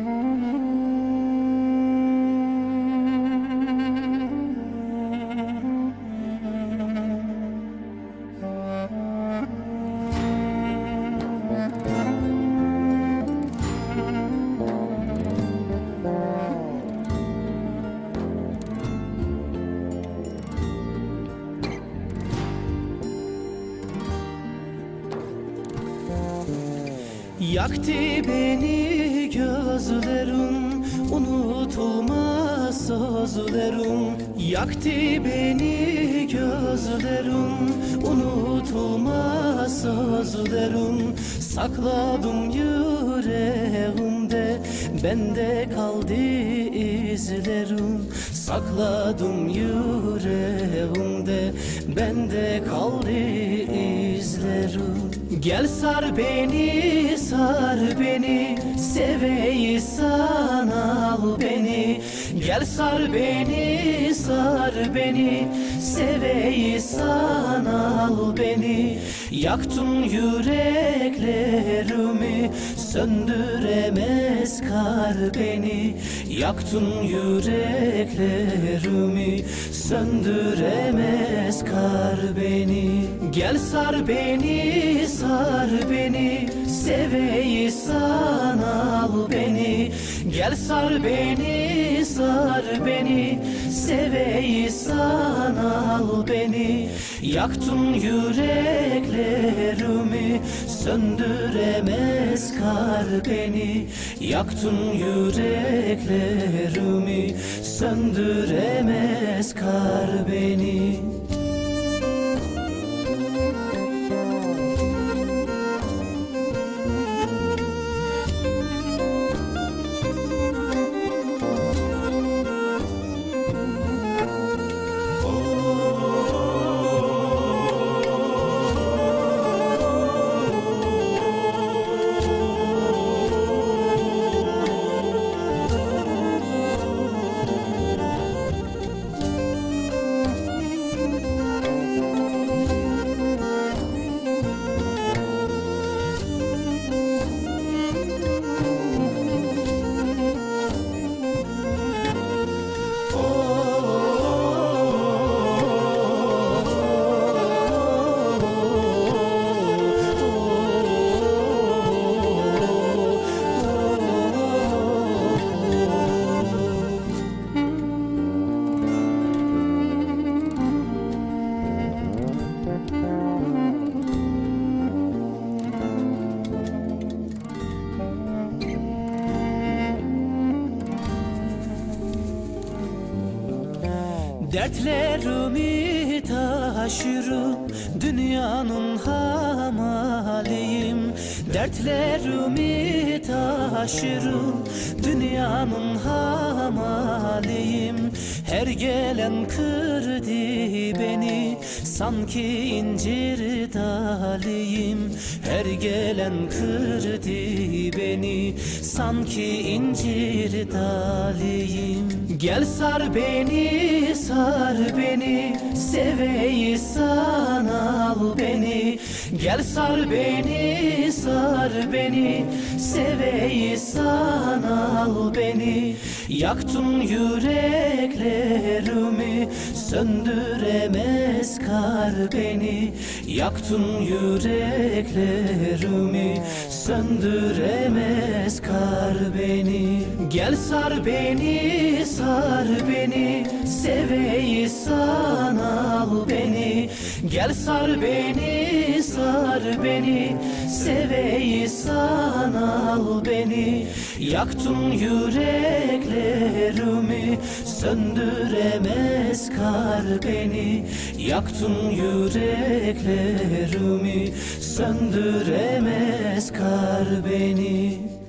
Mm-hmm. Yaktı beni gözlerin Unutulmaz sözlerin Yaktı beni gözlerin Unutulmaz sözlerin Sakladım yüreğimde Bende kaldı izlerin Sakladım yüreğimde. Bende kaldı izlerin Gel sar beni, sar beni. Seveyi sana al beni Gel sar beni, sar beni Seveyi sana al beni. Yaktın yüreklerimi Söndüremez kar beni. Yaktın yüreklerimi Söndüremez kar beni. Gel sar beni, sar beni Seveyi sana al beni Gel sar beni, sar beni Seveyi sana al beni. Yaktın yüreklerimi Söndüremez kar beni. Yaktın yüreklerimi Söndüremez kar beni Dertlerimi taşırım Dünyanın hamaliyim. Dertlerimi taşırım Dünyanın hamaliyim gelen kırdı beni Sanki incir daliyim Her gelen kırdı beni Sanki incir daliyim Gel sar beni, sar beni Seveyi beni Gel sar beni, sar beni Seveyi sana al beni. Yaktın yüreklerimi Söndüremez kar beni. Yaktın yüreklerimi Söndüremez kar beni. Gel sar beni, sar beni Seveyi sana al beni. Gel sar beni, sar beni. Seveyi sana al beni. Yaktın yüreklerimi Söndüremez kar beni. Yaktın yüreklerimi Söndüremez kar beni